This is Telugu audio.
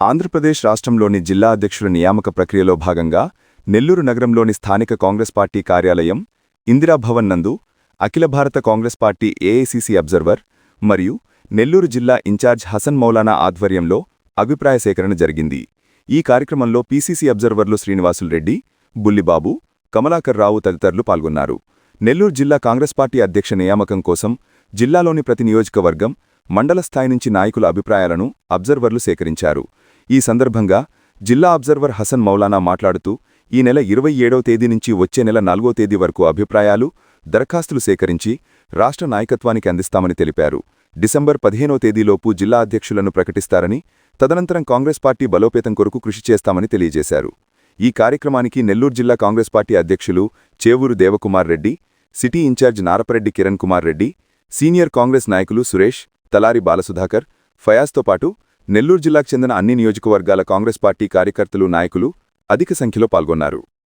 ఆంధ్రప్రదేశ్ రాష్ట్రంలోని జిల్లా అధ్యక్షుల నియామక ప్రక్రియలో భాగంగా నెల్లూరు నగరంలోని స్థానిక కాంగ్రెస్ పార్టీ కార్యాలయం ఇందిరాభవన్ నందు అఖిల భారత కాంగ్రెస్ పార్టీ ఏఐసిసి అబ్జర్వర్ మరియు నెల్లూరు జిల్లా ఇన్ఛార్జ్ హసన్ మౌలానా ఆధ్వర్యంలో అభిప్రాయ సేకరణ జరిగింది. ఈ కార్యక్రమంలో పీసీసీ అబ్జర్వర్లు శ్రీనివాసులరెడ్డి బుల్లిబాబు కమలాకర్ రావు తదితరులు పాల్గొన్నారు. నెల్లూరు జిల్లా కాంగ్రెస్ పార్టీ అధ్యక్ష నియామకం కోసం జిల్లాలోని ప్రతి నియోజకవర్గం మండల స్థాయి నుంచి నాయకుల అభిప్రాయాలను అబ్జర్వర్లు సేకరించారు. ఈ సందర్భంగా జిల్లా అబ్జర్వర్ హసన్ మౌలానా మాట్లాడుతూ ఈ నెల ఇరవై ఏడవ తేదీ నుంచి వచ్చే నెల నాలుగో తేదీ వరకు అభిప్రాయాలు దరఖాస్తులు సేకరించి రాష్ట్ర నాయకత్వానికి అందిస్తామని తెలిపారు. డిసెంబర్ పదిహేనో తేదీలోపు జిల్లా అధ్యక్షులను ప్రకటిస్తారని తదనంతరం కాంగ్రెస్ పార్టీ బలోపేతం కొరకు కృషి చేస్తామని తెలియజేశారు. ఈ కార్యక్రమానికి నెల్లూరు జిల్లా కాంగ్రెస్ పార్టీ అధ్యక్షులు Chevuru Devakumar Reddy city incharge Narapareddy Kiran Kumar Reddy senior Congress నాయకులు సురేష్ తలారి బాలసుధాకర్ ఫయాజ్తో పాటు నెల్లూరు జిల్లాకు చెందిన అన్ని నియోజకవర్గాల కాంగ్రెస్ పార్టీ కార్యకర్తలు నాయకులు అధిక సంఖ్యలో పాల్గొన్నారు.